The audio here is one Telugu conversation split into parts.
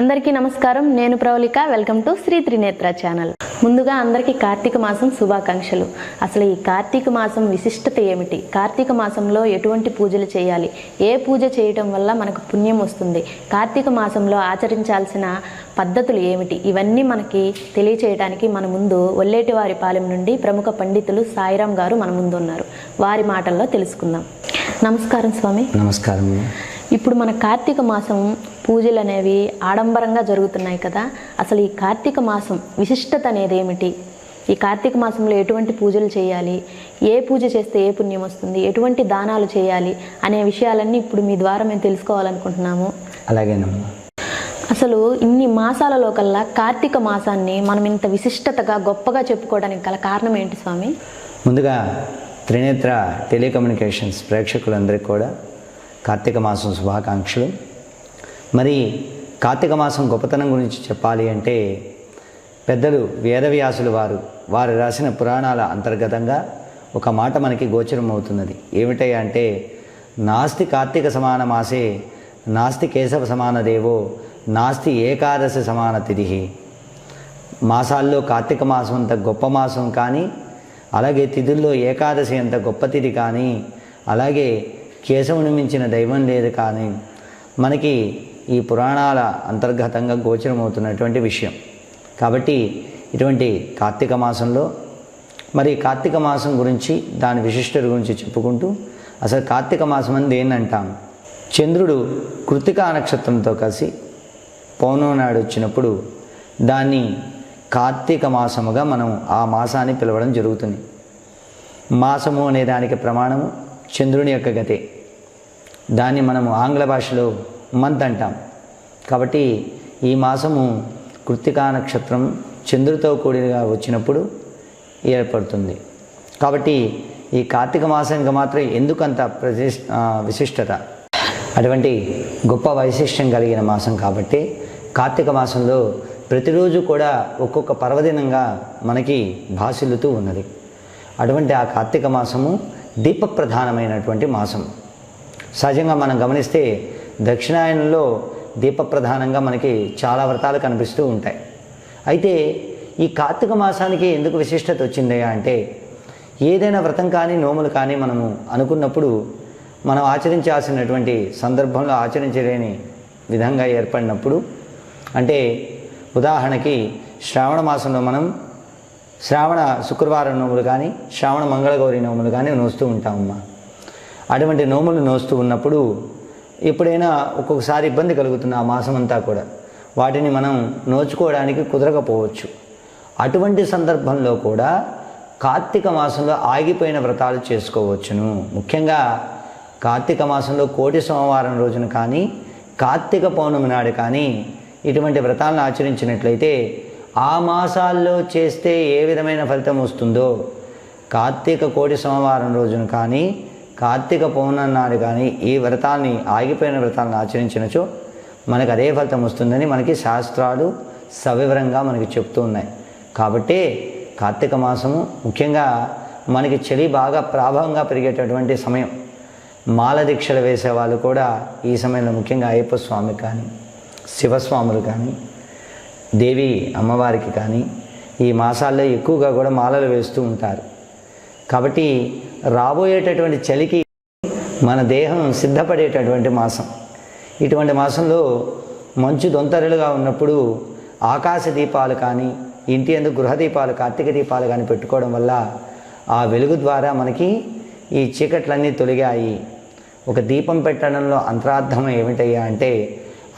అందరికీ నమస్కారం. నేను Pravalika welcome to Sri Trinetra channel. ముందుగా అందరికీ కార్తీక మాసం శుభాకాంక్షలు. అసలు ఈ కార్తీక మాసం విశిష్టత ఏమిటి? కార్తీక మాసంలో ఎటువంటి పూజలు చేయాలి? ఏ పూజ చేయటం వల్ల మనకు పుణ్యం వస్తుంది? కార్తీక మాసంలో ఆచరించాల్సిన పద్ధతులు ఏమిటి? ఇవన్నీ మనకి తెలియచేయడానికి మన ముందు ఒల్లేటివారి పాలెం నుండి ప్రముఖ పండితులు సాయిరాం గారు మన ముందు ఉన్నారు వారి మాటల్లో తెలుసుకుందాం. నమస్కారం స్వామి. నమస్కారం. ఇప్పుడు మన కార్తీక మాసం పూజలు అనేవి ఆడంబరంగా జరుగుతున్నాయి కదా. అసలు ఈ కార్తీక మాసం విశిష్టత అనేది ఏమిటి? ఈ కార్తీక మాసంలో ఎటువంటి పూజలు చేయాలి? ఏ పూజ చేస్తే ఏ పుణ్యం వస్తుంది? ఎటువంటి దానాలు చేయాలి? అనే విషయాలన్నీ ఇప్పుడు మీ ద్వారా మేము తెలుసుకోవాలనుకుంటున్నాము. అలాగేనమ్మా. అసలు ఇన్ని మాసాలలో కల్లా కార్తీక మాసాన్ని మనం ఇంత విశిష్టతగా గొప్పగా చెప్పుకోవడానికి గల కారణం ఏంటి స్వామి? ముందుగా త్రినేత్ర టెలికమ్యూనికేషన్స్ ప్రేక్షకులందరికీ కూడా కార్తీక మాసం శుభాకాంక్షలు. మరి కార్తీక మాసం గొప్పతనం గురించి చెప్పాలి అంటే పెద్దలు వేదవ్యాసులు వారు వారు రాసిన పురాణాల అంతర్గతంగా ఒక మాట మనకి గోచరం అవుతున్నది. ఏమిటయ్యా అంటే నాస్తి కార్తీక సమాన మాసే నాస్తి కేశవ సమాన దేవో నాస్తి ఏకాదశి సమాన తిథి. మాసాల్లో కార్తీక మాసం అంత గొప్ప మాసం కానీ అలాగే తిథుల్లో ఏకాదశి అంత గొప్ప తిథి కానీ అలాగే కేశవుని మించిన దైవం లేదు కానీ మనకి ఈ పురాణాల అంతర్గతంగా గోచరమవుతున్నటువంటి విషయం. కాబట్టి ఇటువంటి కార్తీక మాసంలో మరి కార్తీక మాసం గురించి దాని విశిష్టత గురించి చెప్పుకుంటూ అసలు కార్తీక మాసం అని ఏంటంటాం చంద్రుడు కృతికా నక్షత్రంతో కలిసి పౌర్ణమి నాడు వచ్చినప్పుడు దాన్ని కార్తీక మాసముగా మనం ఆ మాసాన్ని పిలవడం జరుగుతుంది. మాసము అనే దానికి ప్రమాణము చంద్రుని యొక్క గతే. దాన్ని మనము ఆంగ్ల భాషలో మంత్ అంటాం. కాబట్టి ఈ మాసము కృత్తికా నక్షత్రం చంద్రుడితో కూడినగా వచ్చినప్పుడు ఏర్పడుతుంది. కాబట్టి ఈ కార్తీక మాసానికి మాత్రం ఎందుకంత ప్రతిష్ విశిష్టత? అటువంటి గొప్ప వైశిష్టం కలిగిన మాసం కాబట్టి కార్తీక మాసంలో ప్రతిరోజు కూడా ఒక్కొక్క పర్వదినంగా మనకి భాసిల్లుతూ ఉన్నది. అటువంటి ఆ కార్తీక మాసము దీప ప్రధానమైనటువంటి మాసం. సహజంగా మనం గమనిస్తే దక్షిణాయనంలో దీప ప్రధానంగా మనకి చాలా వ్రతాలు కనిపిస్తూ ఉంటాయి. అయితే ఈ కార్తీక మాసానికి ఎందుకు విశిష్టత వచ్చిందయ్యా అంటే ఏదైనా వ్రతం కానీ నోములు కానీ మనము అనుకున్నప్పుడు మనం ఆచరించాల్సినటువంటి సందర్భంలో ఆచరించలేని విధంగా ఏర్పడినప్పుడు అంటే ఉదాహరణకి శ్రావణ మాసంలో మనం శ్రావణ శుక్రవారం నోములు కానీ శ్రావణ మంగళగౌరి నోములు కానీ నోస్తూ ఉంటామమ్మా. అటువంటి నోములు నోస్తూ ఉన్నప్పుడు ఎప్పుడైనా ఒక్కొక్కసారి ఇబ్బంది కలుగుతుంది ఆ మాసం అంతా కూడా. వాటిని మనం నోచుకోవడానికి కుదరకపోవచ్చు. అటువంటి సందర్భంలో కూడా కార్తీక మాసంలో ఆగిపోయిన వ్రతాలు చేసుకోవచ్చును. ముఖ్యంగా కార్తీక మాసంలో కోటి సోమవారం రోజున కానీ కార్తీక పౌర్ణమి నాడు కానీ ఇటువంటి వ్రతాలను ఆచరించినట్లయితే ఆ మాసాల్లో చేస్తే ఏ విధమైన ఫలితం వస్తుందో? కార్తీక కోటి సోమవారం రోజున కానీ కార్తీక పౌర్ణమి నాడు కానీ ఈ వ్రతాన్ని ఆగిపోయిన వ్రతాలను ఆచరించినచో మనకు అదే ఫలితం వస్తుందని మనకి శాస్త్రాలు సవివరంగా మనకి చెప్తూ ఉన్నాయి. కాబట్టి కార్తీక మాసము ముఖ్యంగా మనకి చలి బాగా ప్రాభవంగా పెరిగేటటువంటి సమయం. మాల దీక్షలు వేసే వాళ్ళు కూడా ఈ సమయంలో ముఖ్యంగా అయ్యప్ప స్వామి కానీ శివస్వాములు కానీ దేవి అమ్మవారికి కానీ ఈ మాసాల్లో ఎక్కువగా కూడా మాలలు వేస్తూ ఉంటారు. కాబట్టి రాబోయేటటువంటి చలికి మన దేహం సిద్ధపడేటటువంటి మాసం. ఇటువంటి మాసంలో మంచు దొంతరలుగా ఉన్నప్పుడు ఆకాశ దీపాలు కానీ ఇంటి ఎందుకు గృహ దీపాలు కార్తీక దీపాలు కానీ పెట్టుకోవడం వల్ల ఆ వెలుగు ద్వారా మనకి ఈ చీకట్లన్నీ తొలగాయి. ఒక దీపం పెట్టడంలో అంతరార్థం ఏమిటయ్యా అంటే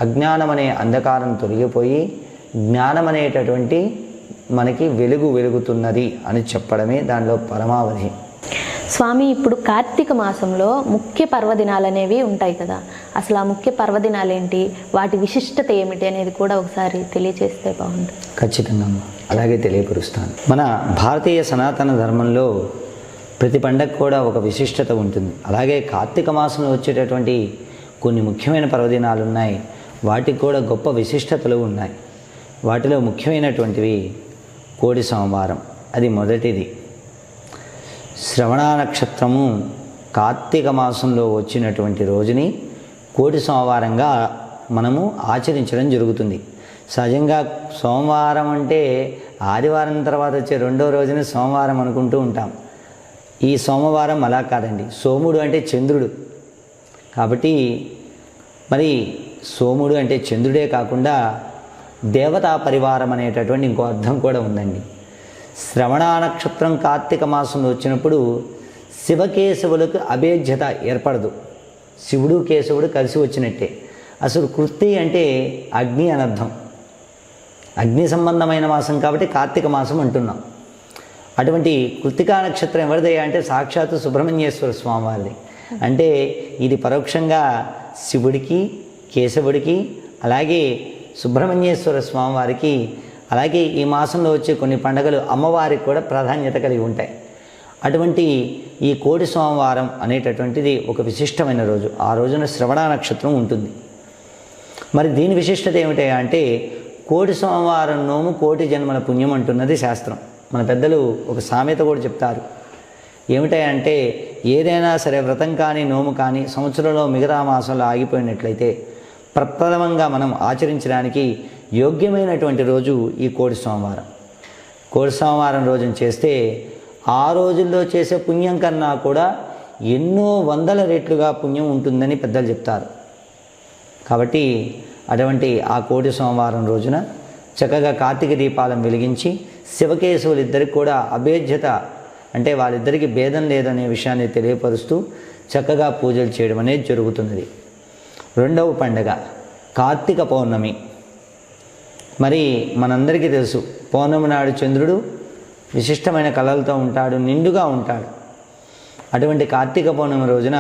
అజ్ఞానం అనే అంధకారం తొలగిపోయి జ్ఞానం అనేటటువంటి మనకి వెలుగు వెలుగుతున్నది అని చెప్పడమే దానిలో పరమావధి. స్వామి ఇప్పుడు కార్తీక మాసంలో ముఖ్య పర్వదినాలు అనేవి ఉంటాయి కదా. అసలు ఆ ముఖ్య పర్వదినాలు ఏంటి వాటి విశిష్టత ఏమిటి అనేది కూడా ఒకసారి తెలియచేస్తే బాగుంటుంది. ఖచ్చితంగా. అలాగే తెలియపరుస్తాను. మన భారతీయ సనాతన ధర్మంలో ప్రతి పండగ కూడా ఒక విశిష్టత ఉంటుంది. అలాగే కార్తీక మాసంలో వచ్చేటటువంటి కొన్ని ముఖ్యమైన పర్వదినాలు ఉన్నాయి వాటికి కూడా గొప్ప విశిష్టతలు ఉన్నాయి. వాటిలో ముఖ్యమైనటువంటివి కోడి సోమవారం. అది మొదటిది. శ్రవణ నక్షత్రము కార్తీక మాసంలో వచ్చినటువంటి రోజుని కోటి సోమవారంగా మనము ఆచరించడం జరుగుతుంది. సహజంగా సోమవారం అంటే ఆదివారం తర్వాత వచ్చే రెండో రోజున సోమవారం అనుకుంటూ ఉంటాం. ఈ సోమవారం అలా కాదండి. సోముడు అంటే చంద్రుడు. కాబట్టి మరి సోముడు అంటే చంద్రుడే కాకుండా దేవతా పరివారం అనేటటువంటి ఇంకో అర్థం కూడా ఉందండి. శ్రవణ నక్షత్రం కార్తీక మాసంలో వచ్చినప్పుడు శివకేశవులకు అభేద్యత ఏర్పడదు. శివుడు కేశవుడు కలిసి వచ్చినట్టే. అసలు కృతి అంటే అగ్ని అనర్థం అగ్ని సంబంధమైన మాసం కాబట్టి కార్తీక మాసం అంటున్నాం. అటువంటి కృతికా నక్షత్రం ఎవరిదయ్యా అంటే సాక్షాత్తు సుబ్రహ్మణ్యేశ్వర స్వామి వారిది అంటే ఇది పరోక్షంగా శివుడికి కేశవుడికి అలాగే సుబ్రహ్మణ్యేశ్వర స్వామివారికి అలాగే ఈ మాసంలో వచ్చే కొన్ని పండుగలు అమ్మవారికి కూడా ప్రాధాన్యత కలిగి ఉంటాయి. అటువంటి ఈ కోడి సోమవారం అనేటటువంటిది ఒక విశిష్టమైన రోజు. ఆ రోజున శ్రవణ నక్షత్రం ఉంటుంది. మరి దీని విశిష్టత ఏమిటి అంటే కోటి సోమవారం నోము కోటి జన్మల పుణ్యం అంటున్నది శాస్త్రం. మన పెద్దలు ఒక సామెత కూడా చెప్తారు. ఏమిటంటే ఏదైనా సరే వ్రతం కానీ నోము కానీ సంవత్సరంలో మిగతా మాసంలో ఆగిపోయినట్లయితే ప్రప్రథమంగా మనం ఆచరించడానికి యోగ్యమైనటువంటి రోజు ఈ కోడి సోమవారం. కోడి సోమవారం రోజున చేస్తే ఆ రోజుల్లో చేసే పుణ్యం కన్నా కూడా ఎన్నో వందల రెట్లుగా పుణ్యం ఉంటుందని పెద్దలు చెప్తారు. కాబట్టి అటువంటి ఆ కోటి సోమవారం రోజున చక్కగా కార్తీక దీపాలను వెలిగించి శివకేశవులిద్దరికి కూడా అభేద్యత అంటే వాళ్ళిద్దరికీ భేదం లేదనే విషయాన్ని తెలియపరుస్తూ చక్కగా పూజలు చేయడం అనేది జరుగుతున్నది. రెండవ పండగ కార్తీక పౌర్ణమి. మరి మనందరికీ తెలుసు పౌర్ణమి నాడు చంద్రుడు విశిష్టమైన కళలతో ఉంటాడు నిండుగా ఉంటాడు. అటువంటి కార్తీక పౌర్ణమి రోజున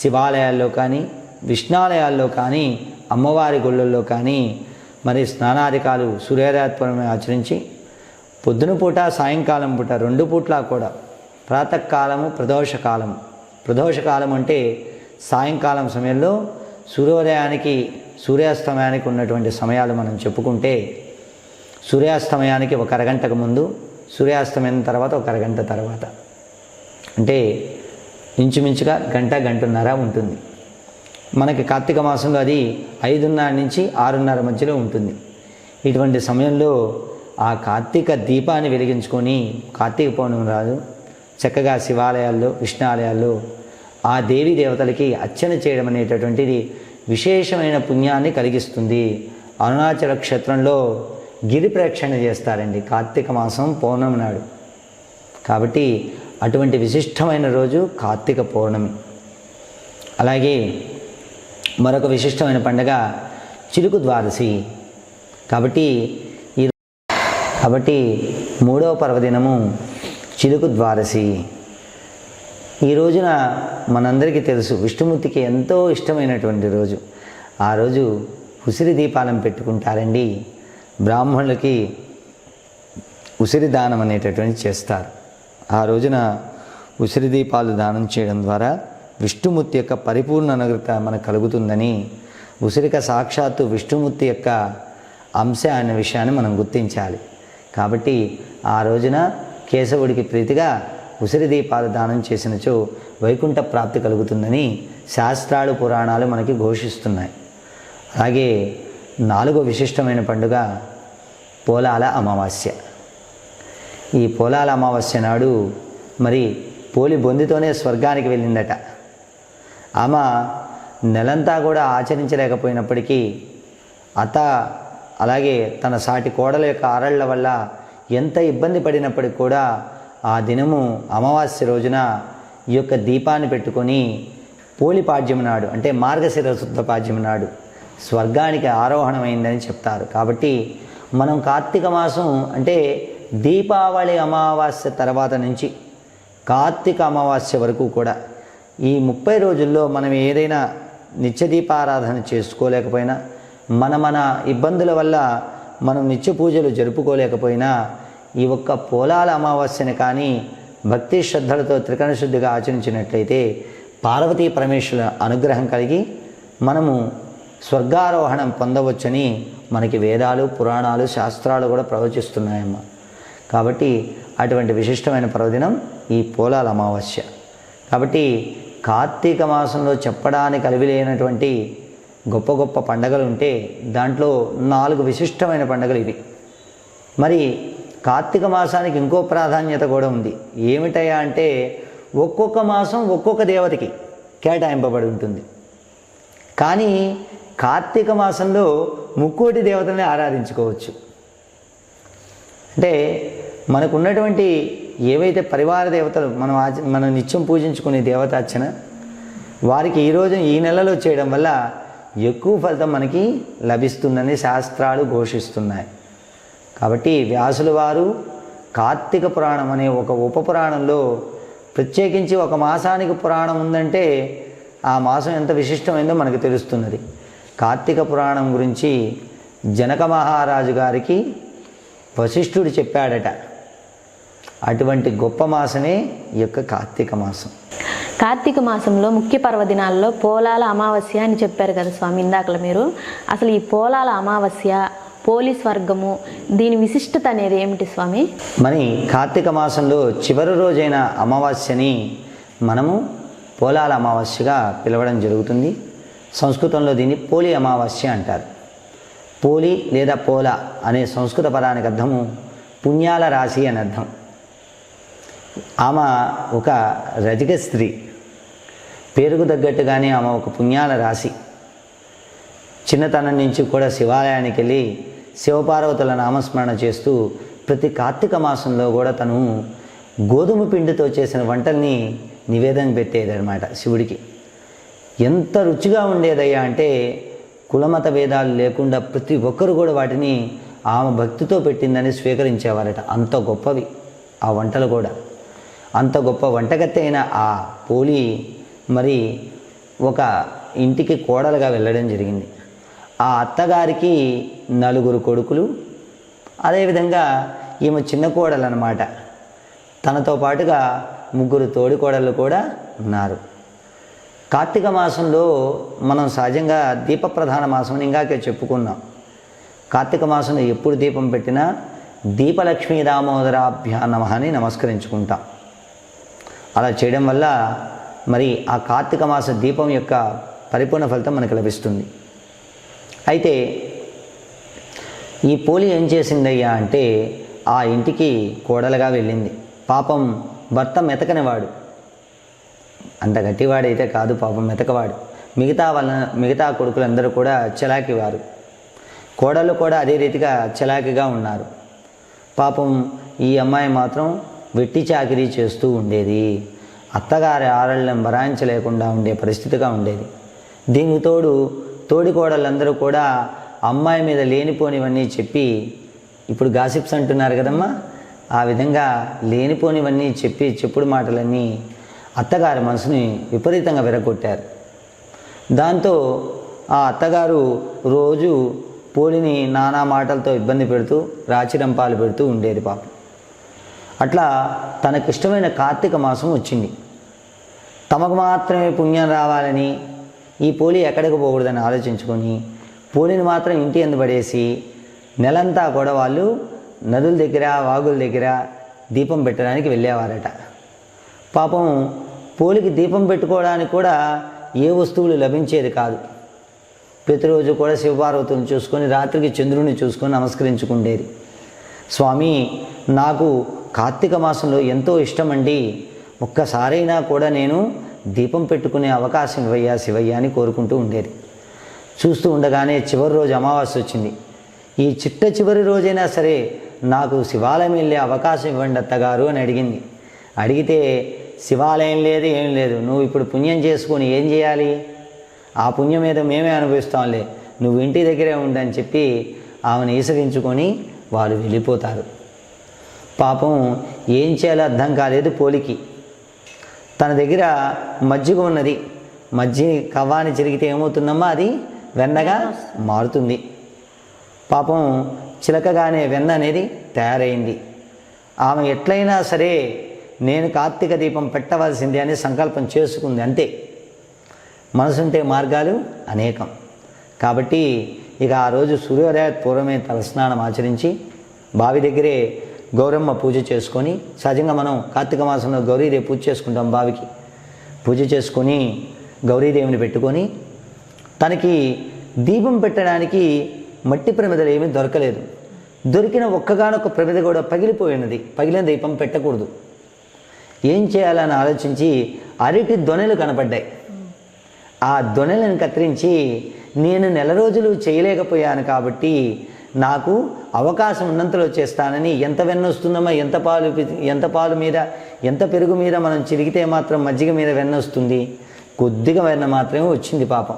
శివాలయాల్లో కానీ విష్ణాలయాల్లో కానీ అమ్మవారి గుళ్ళల్లో కానీ మరి స్నానాధికాలు సూర్యోదయాత్పరమే ఆచరించి పొద్దున పూట సాయంకాలం పూట రెండు పూట్ల కూడా ప్రాతకాలము ప్రదోషకాలము. ప్రదోషకాలం అంటే సాయంకాలం సమయంలో సూర్యోదయానికి సూర్యాస్తమయానికి ఉన్నటువంటి సమయాలు మనం చెప్పుకుంటే సూర్యాస్తమయానికి ఒక అరగంటకు ముందు సూర్యాస్తమయం తర్వాత ఒక అరగంట తర్వాత. అంటే ఇంచుమించుగా గంట గంటన్నర ఉంటుంది. మనకి కార్తీక మాసంలో అది ఐదున్నర నుంచి ఆరున్నర మధ్యలో ఉంటుంది. ఇటువంటి సమయంలో ఆ కార్తీక దీపాన్ని వెలిగించుకొని కార్తీక పౌర్ణమి రాదు చక్కగా శివాలయాల్లో విష్ణాలయాల్లో ఆ దేవి దేవతలకి అర్చన చేయడం అనేటటువంటిది విశేషమైన పుణ్యాన్ని కలిగిస్తుంది. అరుణాచల క్షేత్రంలో గిరి ప్రేక్షణ చేస్తారండి కార్తీక మాసం పౌర్ణమి నాడు. కాబట్టి అటువంటి విశిష్టమైన రోజు కార్తీక పౌర్ణమి. అలాగే మరొక విశిష్టమైన పండుగ చిలుకు ద్వాదశి. కాబట్టి ఈ కాబట్టి మూడవ పర్వదినము చిలుకు ద్వాదశి. ఈ రోజున మనందరికీ తెలుసు విష్ణుమూర్తికి ఎంతో ఇష్టమైనటువంటి రోజు. ఆ రోజు ఉసిరి దీపాలను పెట్టుకుంటారండి. బ్రాహ్మణులకి ఉసిరి దానం అనేటటువంటి చేస్తారు. ఆ రోజున ఉసిరి దీపాలు దానం చేయడం ద్వారా విష్ణుమూర్తి యొక్క పరిపూర్ణ అనుగ్రత మనకు కలుగుతుందని ఉసిరిక సాక్షాత్తు విష్ణుమూర్తి యొక్క అంశ అనే విషయాన్ని మనం గుర్తించాలి. కాబట్టి ఆ రోజున కేశవుడికి ప్రీతిగా ఉసిరి దీపాలు దానం చేసినచో వైకుంఠ ప్రాప్తి కలుగుతుందని శాస్త్రాలు పురాణాలు మనకి ఘోషిస్తున్నాయి. అలాగే నాలుగో విశిష్టమైన పండుగ పోలాల అమావాస్య. ఈ పోలాల అమావాస్య నాడు మరి పోలి బొందితోనే స్వర్గానికి వెళ్ళిందట. ఆమె నెలంతా కూడా ఆచరించలేకపోయినప్పటికీ అత అలాగే తన సాటి కోడల యొక్క అరళ్ళ వల్ల ఎంత ఇబ్బంది పడినప్పటికి కూడా ఆ దినము అమావాస్య రోజున ఈ యొక్క దీపాన్ని పెట్టుకొని పోలిపాడ్యం నాడు అంటే మార్గశిర శుద్ధ పాడ్యం నాడు స్వర్గానికి ఆరోహణమైందని చెప్తారు. కాబట్టి మనం కార్తీక మాసం అంటే దీపావళి అమావాస్య తర్వాత నుంచి కార్తీక అమావాస్య వరకు కూడా ఈ ముప్పై రోజుల్లో మనం ఏదైనా నిత్య దీపారాధన చేసుకోలేకపోయినా మన మన ఇబ్బందుల వల్ల మనం నిత్య పూజలు జరుపుకోలేకపోయినా ఈ ఒక్క పోలాల అమావాస్యని కానీ భక్తి శ్రద్ధలతో త్రికరణ శుద్ధిగా ఆచరించినట్లయితే పార్వతీ పరమేశ్వరుల అనుగ్రహం కలిగి మనము స్వర్గారోహణం పొందవచ్చని మనకి వేదాలు పురాణాలు శాస్త్రాలు కూడా ప్రవచిస్తున్నాయమ్మ. కాబట్టి అటువంటి విశిష్టమైన పర్వదినం ఈ పోలాల అమావాస్య. కాబట్టి కార్తీక మాసంలో చెప్పడానికి అలివిలేనటువంటి గొప్ప గొప్ప పండగలు ఉంటే దాంట్లో నాలుగు విశిష్టమైన పండగలు ఇవి. మరి కార్తీక మాసానికి ఇంకో ప్రాధాన్యత కూడా ఉంది. ఏమిటయ్యా అంటే ఒక్కొక్క మాసం ఒక్కొక్క దేవతకి కేటాయింపబడి ఉంటుంది కానీ కార్తీక మాసంలో ముక్కోటి దేవతల్ని ఆరాధించుకోవచ్చు. అంటే మనకున్నటువంటి ఏవైతే పరివార దేవతలు మనం ఆచ మనం నిత్యం పూజించుకునే దేవత అర్చన వారికి ఈరోజు ఈ నెలలో చేయడం వల్ల ఎక్కువ ఫలితం మనకి లభిస్తుందని శాస్త్రాలు ఘోషిస్తున్నాయి. కాబట్టి వ్యాసుల వారు కార్తీక పురాణం అనే ఒక ఉప పురాణంలో ప్రత్యేకించి ఒక మాసానికి పురాణం ఉందంటే ఆ మాసం ఎంత విశిష్టమైందో మనకు తెలుస్తున్నది. కార్తీక పురాణం గురించి జనక మహారాజు గారికి వశిష్ఠుడు చెప్పాడట. అటువంటి గొప్ప మాసమే ఈ యొక్క కార్తీక మాసం. కార్తీక మాసంలో ముఖ్య పర్వదినాల్లో పోలాల అమావాస్య అని చెప్పారు కదా స్వామి ఇందాకల మీరు. అసలు ఈ పోలాల అమావాస్య పోలీస్ వర్గము దీని విశిష్టత అనేది ఏమిటి స్వామి? మరి కార్తీక మాసంలో చివరి రోజైన అమావాస్యని మనము పోలాల అమావాస్యగా పిలవడం జరుగుతుంది. సంస్కృతంలో దీన్ని పోలి అమావాస్య అంటారు. పోలి లేదా పోల అనే సంస్కృత పదానికి అర్థము పుణ్యాల రాశి అని అర్థం. ఆమె ఒక రజక స్త్రీ. పేరుకు తగ్గట్టుగానే ఆమె ఒక పుణ్యాల రాశి. చిన్నతనం నుంచి కూడా శివాలయానికి వెళ్ళి శివపార్వతుల నామస్మరణ చేస్తూ ప్రతి కార్తీక మాసంలో కూడా తను గోధుమ పిండితో చేసిన వంటల్ని నివేదన పెట్టేదన్నమాట శివుడికి. ఎంత రుచిగా ఉండేదయ్యా అంటే కులమత భేదాలు లేకుండా ప్రతి ఒక్కరు కూడా వాటిని ఆమె భక్తితో పెట్టిందని స్వీకరించేవారట. అంత గొప్పవి ఆ వంటలు కూడా. అంత గొప్ప వంటగత్తె అయిన ఆ పోలి మరి ఒక ఇంటికి కోడలుగా వెళ్ళడం జరిగింది. ఆ అత్తగారికి నలుగురు కొడుకులు అదేవిధంగా ఈమె చిన్న కోడలు అనమాట తనతో పాటుగా ముగ్గురు తోడికోడళ్ళు కూడా ఉన్నారు. కార్తీక మాసంలో మనం సహజంగా దీప ప్రధాన మాసం అని చెప్పుకున్నాం. కార్తీక మాసంలో ఎప్పుడు దీపం పెట్టినా దీపలక్ష్మీ దామోదరాభ్యా నమ అని నమస్కరించుకుంటాం. అలా చేయడం వల్ల మరి ఆ కార్తీక మాస దీపం యొక్క పరిపూర్ణ ఫలితం మనకు లభిస్తుంది. అయితే ఈ పోలి ఏం చేసిందయ్యా అంటే ఆ ఇంటికి కోడలుగా వెళ్ళింది. పాపం భర్త మెతకనివాడు. అంత గట్టివాడైతే కాదు పాపం మెతకవాడు. మిగతా వాళ్ళ మిగతా కొడుకులందరూ కూడా చలాకివారు. కోడళ్ళు కూడా అదే రీతిగా చలాకిగా ఉన్నారు. పాపం ఈ అమ్మాయి మాత్రం వెట్టి చాకిరీ చేస్తూ ఉండేది. అత్తగారి ఆరళ్ళని భరాయించలేకుండా ఉండే పరిస్థితిగా ఉండేది. దీనికి తోడు తోడికోడళ్ళందరూ కూడా అమ్మాయి మీద లేనిపోనివన్నీ చెప్పి ఇప్పుడు గాసిప్స్ అంటున్నారు కదమ్మా ఆ విధంగా లేనిపోనివన్నీ చెప్పి చెప్పుడు మాటలన్నీ అత్తగారి మనసుని విపరీతంగా విరగొట్టారు. దాంతో ఆ అత్తగారు రోజు పోలిని నానా మాటలతో ఇబ్బంది పెడుతూ రాచిరంపాలు పెడుతూ ఉండేది పాపం. అట్లా తనకిష్టమైన కార్తీక మాసం వచ్చింది. తమకు మాత్రమే పుణ్యం రావాలని ఈ పోలి ఎక్కడికి పోకూడదని ఆలోచించుకొని పోలిని మాత్రం ఇంటి ఎందు పడేసి నెలంతా కూడా వాళ్ళు నదుల దగ్గర వాగుల దగ్గర దీపం పెట్టడానికి వెళ్ళేవారట. పాపం పోలికి దీపం పెట్టుకోవడానికి కూడా ఏ వస్తువులు లభించేది కాదు. ప్రతిరోజు కూడా శివపార్వతులను చూసుకొని రాత్రికి చంద్రుని చూసుకొని నమస్కరించుకుండేది. స్వామి నాకు కార్తీక మాసంలో ఎంతో ఇష్టమండి. ఒక్కసారైనా కూడా నేను దీపం పెట్టుకునే అవకాశం ఇవ్వయ్యా శివయ్య అని కోరుకుంటూ ఉండేది. చూస్తూ ఉండగానే చివరి రోజు అమావాస్య వచ్చింది. ఈ చిట్ట చివరి రోజైనా సరే నాకు శివాలయం వెళ్ళే అవకాశం ఇవ్వండి అత్తగారు అని అడిగింది. అడిగితే శివాలయం లేదు ఏం లేదు. నువ్వు ఇప్పుడు పుణ్యం చేసుకొని ఏం చేయాలి? ఆ పుణ్యం మీద మేమే అనుభవిస్తాంలే. నువ్వు ఇంటి దగ్గరే ఉండని చెప్పి ఆమెను ఈసరించుకొని వాళ్ళు వెళ్ళిపోతారు. పాపం ఏం చేయాలో అర్థం కాలేదు పోలికి. తన దగ్గర మజ్జిగ ఉన్నది. మజ్జిగ కవ్వాని చిరిగితే ఏమవుతుందమ్మా అది? వెన్నగా మారుతుంది. పాపం చిలకగానే వెన్న అనేది తయారైంది. ఆమె ఎట్లయినా సరే నేను కార్తీక దీపం పెట్టవలసిందే అని సంకల్పం చేసుకుంది అంతే. మనసుంటే మార్గాలు అనేకం. కాబట్టి ఇక ఆ రోజు సూర్యోదయ పూర్వమే తలస్నానం ఆచరించి బావి దగ్గరే గౌరమ్మ పూజ చేసుకొని సహజంగా మనం కార్తీక మాసంలో గౌరీదేవి పూజ చేసుకుంటాం బావికి. పూజ చేసుకొని గౌరీదేవిని పెట్టుకొని తనకి దీపం పెట్టడానికి మట్టి ప్రమిదలు ఏమీ దొరకలేదు. దొరికిన ఒక్కగానొక్క ప్రమిద కూడా పగిలిపోయినది. పగిలిన దీపం పెట్టకూడదు. ఏం చేయాలని ఆలోచించి అరటి దొనెలు కనపడ్డాయి ఆ దొనెలను కత్తిరించి నేను నెల రోజులు చేయలేకపోయాను కాబట్టి నాకు అవకాశం ఉన్నంతలో చేస్తానని ఎంత వెన్నొస్తుందమ్మా ఎంత పాలు ఎంత పాలు మీద ఎంత పెరుగు మీద మనం చిరిగితే మాత్రం మజ్జిగ మీద వెన్న వస్తుంది కొద్దిగా వెన్న మాత్రమే వచ్చింది పాపం.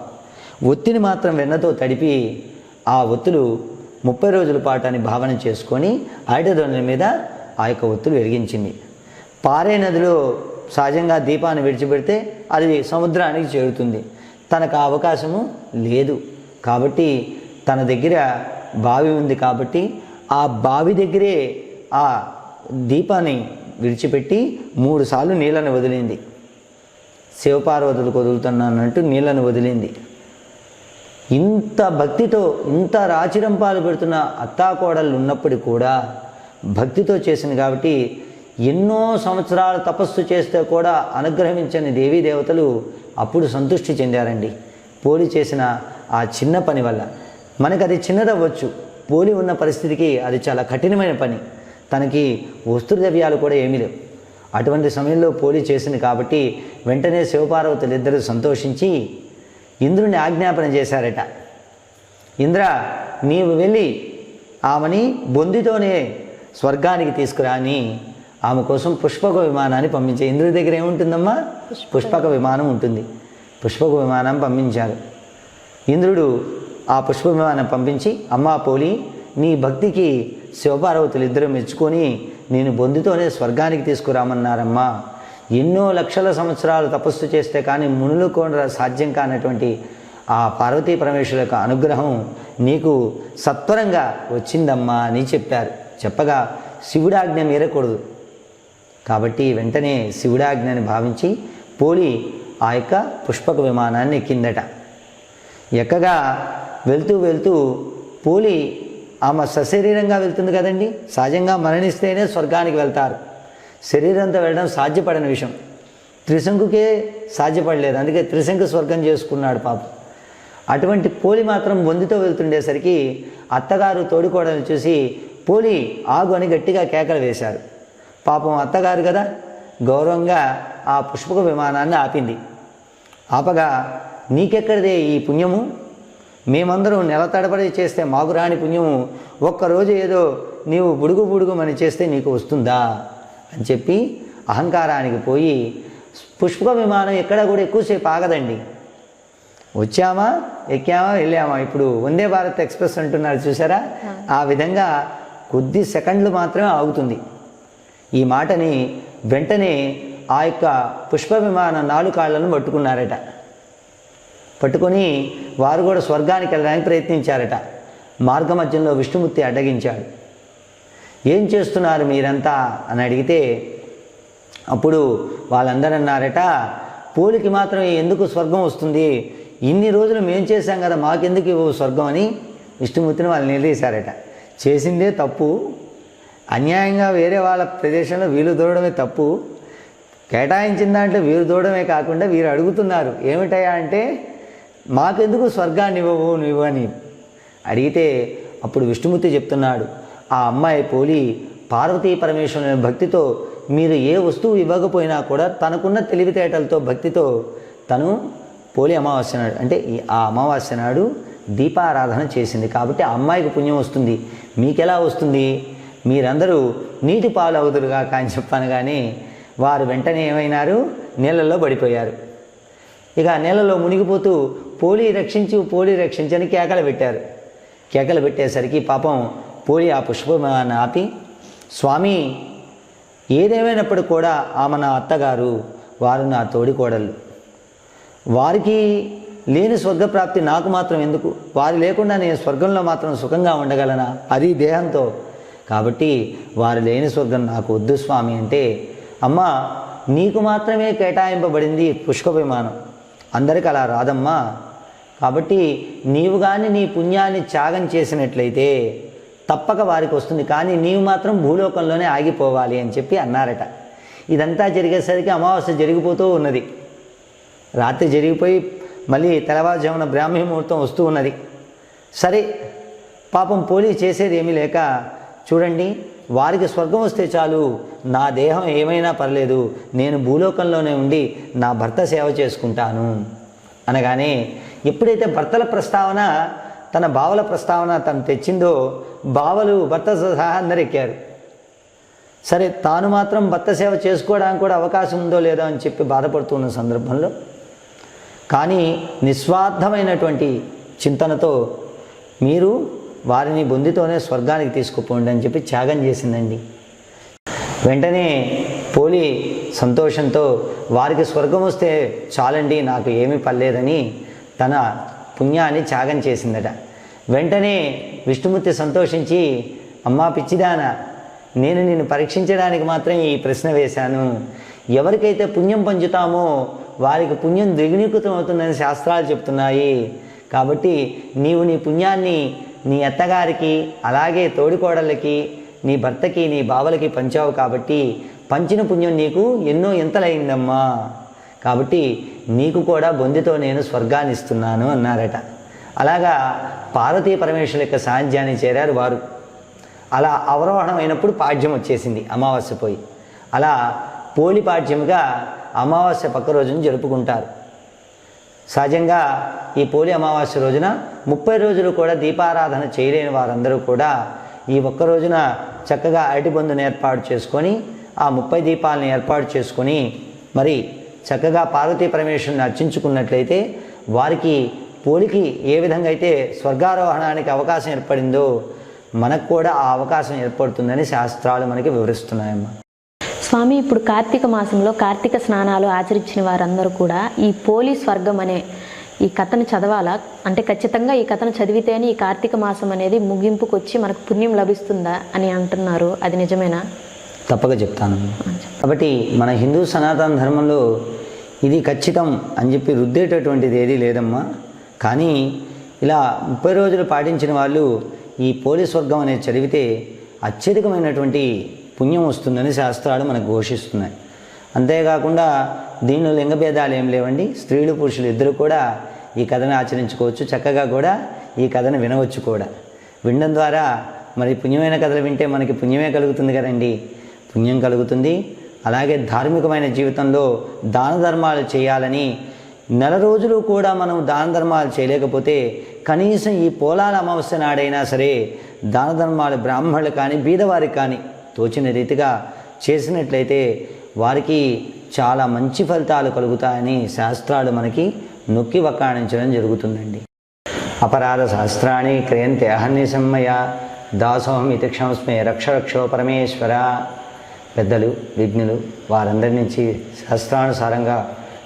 ఒత్తిని మాత్రం వెన్నతో తడిపి ఆ ఒత్తులు ముప్పై రోజుల పాటు అని భావన చేసుకొని అరటి మీద ఆ యొక్క ఒత్తులు వెలిగించింది. పారే నదిలో సహజంగా దీపాన్ని విడిచిపెడితే అది సముద్రానికి చేరుతుంది. తనకు ఆ అవకాశము లేదు. కాబట్టి తన దగ్గర బావి ఉంది కాబట్టి ఆ బావి దగ్గరే ఆ దీపాన్ని విడిచిపెట్టి మూడుసార్లు నీళ్ళని వదిలింది. శివపార్వతులకు వదులుతున్నానంటూ నీళ్ళను వదిలింది. ఇంత భక్తితో ఇంత రాచిరంపాలు పెడుతున్న అత్తాకోడళ్ళు ఉన్నప్పటికీ కూడా భక్తితో చేసింది కాబట్టి ఎన్నో సంవత్సరాలు తపస్సు చేస్తే కూడా అనుగ్రహించని దేవీ దేవతలు అప్పుడు సంతృష్టి చెందారండి. పోలి చేసిన ఆ చిన్న పని వల్ల. మనకు అది చిన్నదవ్వచ్చు. పోలి ఉన్న పరిస్థితికి అది చాలా కఠినమైన పని. తనకి వస్తుద్రవ్యాలు కూడా ఏమీ లేవు. అటువంటి సమయంలో పోలి చేసింది కాబట్టి వెంటనే శివపార్వతులు ఇద్దరు సంతోషించి ఇంద్రుని ఆజ్ఞాపన చేశారట. ఇంద్ర నీవు వెళ్ళి ఆమెని బొందితోనే స్వర్గానికి తీసుకురా అని ఆమె కోసం పుష్పక విమానాన్ని పంపించే ఇంద్రుడి దగ్గర ఏముంటుందమ్మా? పుష్పక విమానం ఉంటుంది. పుష్పక విమానం పంపించారు. ఇంద్రుడు ఆ పుష్ప విమానం పంపించి అమ్మా పోలి నీ భక్తికి శివపార్వతులు ఇద్దరు మెచ్చుకొని నేను బొందుతోనే స్వర్గానికి తీసుకురామన్నారమ్మా. ఎన్నో లక్షల సంవత్సరాలు తపస్సు చేస్తే కానీ మునులు కూడా సాధ్యం కానటువంటి ఆ పార్వతీ పరమేశ్వరు యొక్క అనుగ్రహం నీకు సత్వరంగా వచ్చిందమ్మా అని చెప్పారు. చెప్పగా శివుడాజ్ఞ మీరకూడదు. కాబట్టి వెంటనే శివుడాజ్ఞని భావించి పోలి ఆ యొక్క పుష్పక విమానాన్ని ఎక్కిందట. ఎక్కగా వెళ్తూ వెళ్తూ పోలి ఆమె సశరీరంగా వెళ్తుంది కదండి. సహజంగా మరణిస్తేనే స్వర్గానికి వెళ్తారు. శరీరంతో వెళ్ళడం సాధ్యపడని విషయం. త్రిశంకుకే సాధ్యపడలేదు. అందుకే త్రిశంకు స్వర్గం చేసుకున్నాడు పాపం. అటువంటి పోలి మాత్రం బొందితో వెళ్తుండేసరికి అత్తగారు తోడుకోవడం చూసి పోలి ఆగు అని గట్టిగా కేకలు వేశారు. పాపం అత్తగారు కదా గౌరవంగా ఆ పుష్పక విమానాన్ని ఆపింది. ఆపగా నీకెక్కడిదే ఈ పుణ్యము? మేమందరం నెల తడబడి చేస్తే మాకు రాని పుణ్యము ఒక్కరోజు ఏదో నీవు బుడుగు బుడుగు అని చేస్తే నీకు వస్తుందా? అని చెప్పి అహంకారానికి పోయి పుష్పక విమానం ఎక్కడ కూడా ఎక్కువసేపు ఆగదండి. వచ్చామా? ఎక్కామా? వెళ్ళామా? ఇప్పుడు వందే భారత్ ఎక్స్ప్రెస్ అంటున్నారు చూసారా? ఆ విధంగా కొద్ది సెకండ్లు మాత్రమే ఆగుతుంది. ఈ మాటని వెంటనే ఆ యొక్క పుష్ప విమానం నాలుగు కాళ్ళను పట్టుకున్నారట. పట్టుకొని వారు కూడా స్వర్గానికి వెళ్ళడానికి ప్రయత్నించారట. మార్గ మధ్యంలో విష్ణుమూర్తి అడ్డగించాడు. ఏం చేస్తున్నారు మీరంతా? అని అడిగితే అప్పుడు వాళ్ళందరూ అన్నారట పూలికి మాత్రం ఎందుకు స్వర్గం వస్తుంది? ఇన్ని రోజులు మేం చేశాం కదా మాకెందుకు ఇవ్వవు స్వర్గం? అని విష్ణుమూర్తిని వాళ్ళు నిలదీశారట. చేసిందే తప్పు. అన్యాయంగా వేరే వాళ్ళ ప్రదేశంలో వీళ్ళు దూడడమే తప్పు. కేటాయించిన దాంట్లో వీరు దూడమే కాకుండా వీరు అడుగుతున్నారు. ఏమిటయా అంటే మాకెందుకు స్వర్గాన్ని ఇవ్వవు నువ్వు అని అడిగితే అప్పుడు విష్ణుమూర్తి చెప్తున్నాడు ఆ అమ్మాయి పోలి పార్వతీ పరమేశ్వరుని భక్తితో మీరు ఏ వస్తువు ఇవ్వకపోయినా కూడా తనకున్న తెలివితేటలతో భక్తితో తను పోలి అమావాస్య నాడు అంటే ఆ అమావాస్య నాడు దీపారాధన చేసింది. కాబట్టి ఆ అమ్మాయికి పుణ్యం వస్తుంది. మీకెలా వస్తుంది? మీరందరూ నీటి పాలు అవుదురుగా కానీ చెప్పాను కానీ వారు వెంటనే ఏమైనారు? నీళ్ళల్లో పడిపోయారు. ఇక నీళ్ళలో మునిగిపోతూ పోలి రక్షించి పోలి రక్షించని కేకలు పెట్టారు. కేకలు పెట్టేసరికి పాపం పోలి ఆ పుష్పమాన్ని ఆపి స్వామి ఏదేమైనప్పుడు కూడా ఆమె నా అత్తగారు వారు నా తోడికోడళ్ళు వారికి లేని స్వర్గప్రాప్తి నాకు మాత్రం ఎందుకు? వారు లేకుండా నేను స్వర్గంలో మాత్రం సుఖంగా ఉండగలనా? అది దేహంతో. కాబట్టి వారు లేని స్వర్గం నాకు వద్దు స్వామి అంటే అమ్మ నీకు మాత్రమే కేటాయింపబడింది పుష్ప విమానం. అందరికి అలా రాదమ్మా. కాబట్టి నీవు కానీ నీ పుణ్యాన్ని త్యాగం చేసినట్లయితే తప్పక వారికి వస్తుంది. కానీ నీవు మాత్రం భూలోకంలోనే ఆగిపోవాలి అని చెప్పి అన్నారట. ఇదంతా జరిగేసరికి అమావాస్య జరిగిపోతూ ఉన్నది. రాత్రి జరిగిపోయి మళ్ళీ తెల్లవారుజామున బ్రాహ్మీ ముహూర్తం వస్తూ ఉన్నది. సరే పాపం పోలీ చేసేది ఏమీ లేక చూడండి వారికి స్వర్గం వస్తే చాలు. నా దేహం ఏమైనా పర్లేదు. నేను భూలోకంలోనే ఉండి నా భర్త సేవ చేసుకుంటాను. అనగానే ఎప్పుడైతే భర్తల ప్రస్తావన తన బావల ప్రస్తావన తను తెచ్చిందో బావలు భర్త సహా అందరు ఎక్కారు సరే తాను మాత్రం భర్త సేవ చేసుకోవడానికి కూడా అవకాశం ఉందో లేదో అని చెప్పి బాధపడుతున్న సందర్భంలో కానీ నిస్వార్థమైనటువంటి చింతనతో మీరు వారిని బొందితోనే స్వర్గానికి తీసుకుపోండి అని చెప్పి త్యాగం చేసిందండి. వెంటనే పోలి సంతోషంతో వారికి స్వర్గం వస్తే చాలండి నాకు ఏమీ పర్లేదని తన పుణ్యాన్ని త్యాగం చేసిందట. వెంటనే విష్ణుమూర్తి సంతోషించి అమ్మా పిచ్చిదాన నేను నిన్ను పరీక్షించడానికి మాత్రం ఈ ప్రశ్న వేశాను. ఎవరికైతే పుణ్యం పంచుతామో వారికి పుణ్యం ద్విగుణీకృతం అవుతుందని శాస్త్రాలు చెప్తున్నాయి. కాబట్టి నీవు నీ పుణ్యాన్ని నీ అత్తగారికి అలాగే తోడికోడళ్ళకి నీ భర్తకి నీ బావలకి పంచావు కాబట్టి పంచిన పుణ్యం నీకు ఎన్నో ఎంతలైందమ్మా. కాబట్టి నీకు కూడా బొందితో నేను స్వర్గాన్ని ఇస్తున్నాను అన్నారట. అలాగా పార్వతీ పరమేశ్వరుల యొక్క సాన్నిధ్యాన్ని చేరారు వారు. అలా అవరోహణం అయినప్పుడు పాడ్యం వచ్చేసింది అమావాస్య పోయి. అలా పోలి పాడ్యముగా అమావాస్య పక్క రోజున జరుపుకుంటారు. సహజంగా ఈ పోలి అమావాస్య రోజున ముప్పై రోజులు కూడా దీపారాధన చేయలేని వారందరూ కూడా ఈ ఒక్క రోజున చక్కగా అరటిబందును ఏర్పాటు చేసుకొని ఆ ముప్పై దీపాలను ఏర్పాటు చేసుకొని మరి చక్కగా పార్వతీ పరమేశ్వరుని అర్చించుకున్నట్లయితే వారికి పోలికి ఏ విధంగా అయితే స్వర్గారోహణానికి అవకాశం ఏర్పడిందో మనకు కూడా ఆ అవకాశం ఏర్పడుతుందని శాస్త్రాలు మనకి వివరిస్తున్నాయమ్మా. స్వామి ఇప్పుడు కార్తీక మాసంలో కార్తీక స్నానాలు ఆచరించిన వారందరూ కూడా ఈ పోలి స్వర్గం అనే ఈ కథను చదవాలా? అంటే ఖచ్చితంగా ఈ కథను చదివితేనే ఈ కార్తీక మాసం అనేది ముగింపుకు వచ్చి మనకు పుణ్యం లభిస్తుందా అని అంటున్నారు. అది నిజమేనా? తప్పక చెప్తాను. కాబట్టి మన హిందూ సనాతన ధర్మంలో ఇది ఖచ్చితం అని చెప్పి రుద్దేటటువంటిది ఏదీ లేదమ్మా. కానీ ఇలా ముప్పై రోజులు పాటించిన వాళ్ళు ఈ పోలీస్ వర్గం అనేది చదివితే అత్యధికమైనటువంటి పుణ్యం వస్తుందని శాస్త్రాలు మనకు ఘోషిస్తున్నాయి. అంతేకాకుండా దీనిలో లింగభేదాలు ఏం లేవండి. స్త్రీలు పురుషులు ఇద్దరు కూడా ఈ కథను ఆచరించుకోవచ్చు. చక్కగా కూడా ఈ కథను వినవచ్చు కూడా. వినడం ద్వారా మరి పుణ్యమైన కథలు వింటే మనకి పుణ్యమే కలుగుతుంది కదండి. పుణ్యం కలుగుతుంది. అలాగే ధార్మికమైన జీవితంలో దాన ధర్మాలు చేయాలని నెల రోజులు కూడా మనం దాన ధర్మాలు చేయలేకపోతే కనీసం ఈ పోలాల అమావాస్య నాడైనా సరే దాన ధర్మాలు బ్రాహ్మణులు కానీ బీదవారికి కానీ తోచిన రీతిగా చేసినట్లయితే వారికి చాలా మంచి ఫలితాలు కలుగుతాయని శాస్త్రాలు మనకి నొక్కి వక్కాణించడం జరుగుతుందండి. అపరాధ శాస్త్రాన్ని క్రియంతే అహర్నిశమ్మయ దాసోహం ఇతి క్షమస్మే రక్ష రక్షో పరమేశ్వర. పెద్దలు విజ్ఞులు వారందరి నుంచి శాస్త్రానుసారంగా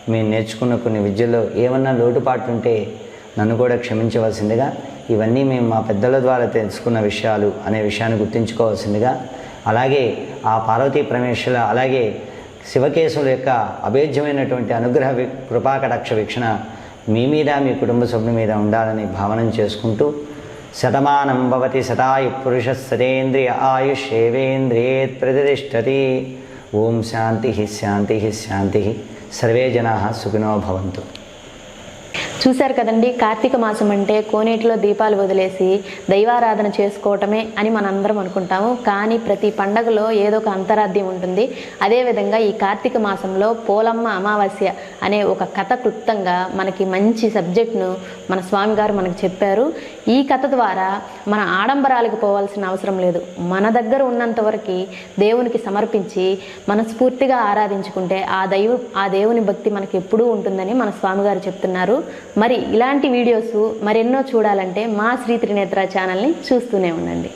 మేము నేర్చుకున్న కొన్ని విద్యల్లో ఏమన్నా లోటుపాటు ఉంటే నన్ను కూడా క్షమించవలసిందిగా ఇవన్నీ మేము మా పెద్దల ద్వారా తెలుసుకున్న విషయాలు అనే విషయాన్ని గుర్తుంచుకోవాల్సిందిగా అలాగే ఆ పార్వతీ పరమేశ్వర అలాగే శివకేశవుల యొక్క అభేద్యమైనటువంటి అనుగ్రహ కృపాకటాక్ష వీక్షణ మీ మీద మీ కుటుంబ సభ్యుల మీద ఉండాలని భావనం చేసుకుంటూ శతమానం భవతి శతాయు పురుష సతేంద్రియ ఆయుష్యేవేంద్రియే ప్రతిష్టతి. ఓం శాంతి శాంతి శాంతి. సర్వే జనా సుఖినో భవంతు. చూశారు కదండి కార్తీక మాసం అంటే కోనేటిలో దీపాలు వదిలేసి దైవారాధన చేసుకోవటమే అని మనందరం అనుకుంటాము. కానీ ప్రతి పండగలో ఏదో ఒక అంతరాధ్యం ఉంటుంది. అదేవిధంగా ఈ కార్తీక మాసంలో పోలమ్మ అమావాస్య అనే ఒక కథ క్లుప్తంగా మనకి మంచి సబ్జెక్ట్ను మన స్వామి గారు మనకు చెప్పారు. ఈ కథ ద్వారా మన ఆడంబరాలకు పోవాల్సిన అవసరం లేదు. మన దగ్గర ఉన్నంత వరకు దేవునికి సమర్పించి మనస్ఫూర్తిగా ఆరాధించుకుంటే ఆ దైవ ఆ దేవుని భక్తి మనకి ఎప్పుడూ ఉంటుందని మన స్వామి గారు చెప్తున్నారు. మరి ఇలాంటి వీడియోస్ మరెన్నో చూడాలంటే మా శ్రీ త్రినేత్ర ఛానల్ని చూస్తూనే ఉండండి.